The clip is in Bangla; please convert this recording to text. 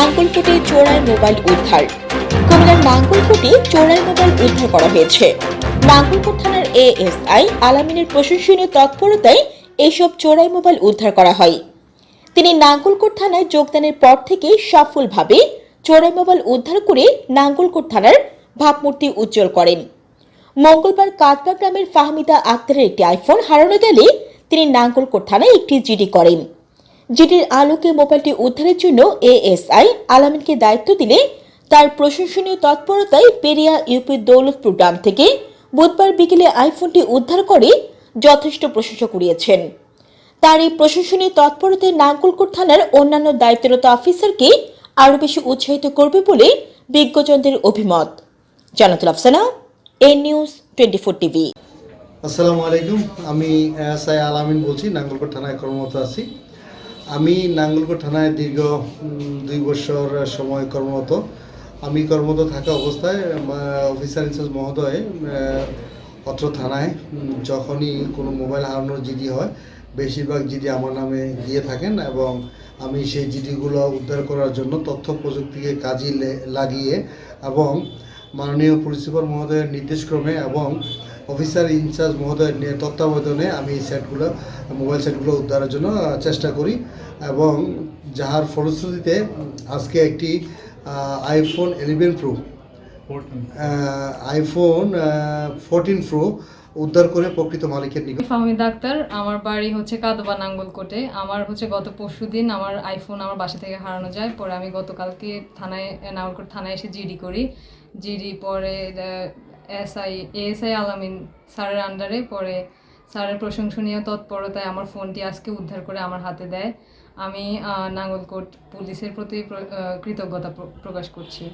নাঙ্গলকোটে চোরাই মোবাইল উদ্ধার। কুমিল্লার নাঙ্গলকোটে চোরাই মোবাইল উদ্ধার করা হয়েছে। নাঙ্গলকোট থানার এএসআই আলামিনের প্রশংসনীয় তৎপরতায় এইসব চোরাই মোবাইল উদ্ধার করা হয়। তিনি নাঙ্গলকোট থানায় যোগদানের পর থেকে সফলভাবে চোরাই মোবাইল উদ্ধার করে নাঙ্গলকোট থানার ভাবমূর্তি উজ্জ্বল করেন। মঙ্গলবার কাতবা গ্রামের ফাহমিদা আক্তারের একটি আইফোন হারানো গেলে তিনি নাঙ্গলকোট থানায় একটি জিডি করেন। জিডির আলোকে মোবাইলটি উদ্ধারের জন্য এএসআই আলামিনকে দায়িত্ব দিলে, তার প্রশংসনীয় তৎপরতায় পেরিয়া ইউপি দৌলতপুর গ্রাম থেকে বুধবার বিকেলে আইফোনটি উদ্ধার করে যথেষ্ট প্রশংসা কুড়িয়েছেন। তার এই প্রশংসনীয় তৎপরতায় নাঙ্গলকোট থানার অন্যান্য দায়িত্বরত অফিসারকে আরও বেশি উৎসাহিত করবে বলে বিজ্ঞজনদের অভিমত। জানাতুল আফসানা এ নিউজ টোয়েন্টি ফোর টিভি। আসসালামু আলাইকুম। আমি এস আই আলামিন বলছি, নাঙ্গলকোট থানায় কর্মরত আছি। আমি নাঙ্গলকোট থানায় দীর্ঘ দুই বছর সময় কর্মরত। আমি কর্মরত থাকা অবস্থায় অফিসার ইনচার্জ মহোদয় অত্র থানায় যখনই কোনো মোবাইল হারানোর জিডি হয়, বেশিরভাগ জিডি আমার নামে দিয়ে থাকেন এবং আমি সেই জিডিগুলো উদ্ধার করার জন্য তথ্য প্রযুক্তিকে কাজে লাগিয়ে এবং মাননীয় পুলিশ সুপার মহোদয়ের নির্দেশক্রমে এবং অফিসার ইনচার্জ মহোদয়ের নিয়ে তত্ত্বাবধানে আমি এই সেটগুলো মোবাইল সেটগুলো উদ্ধারের জন্য চেষ্টা করি। এবং যাহার ফলশ্রুতিতে আজকে একটি iPhone eleven pro iPhone fourteen pro উদ্ধার করে প্রকৃত মালিকের নিকট ফাহমিদা আক্তার আমার বাড়ি হচ্ছে কাদবা নাঙ্গলকোটে। আমার হচ্ছে গত পরশু দিন আমার আইফোন আমার বাসা থেকে হারানো যায়। পরে আমি গতকালকে থানায় নাঙ্গলকোট থানায় এসে জিডি করি। জিডি পরে এসআই, এএসআই আলামিন স্যারের আন্ডারে পরে স্যারের প্রশংসনীয় তৎপরতায় আমার ফোনটি আজকে উদ্ধার করে আমার হাতে দেয়। আমি নাঙ্গলকোট পুলিশের প্রতি কৃতজ্ঞতা প্রকাশ করছি।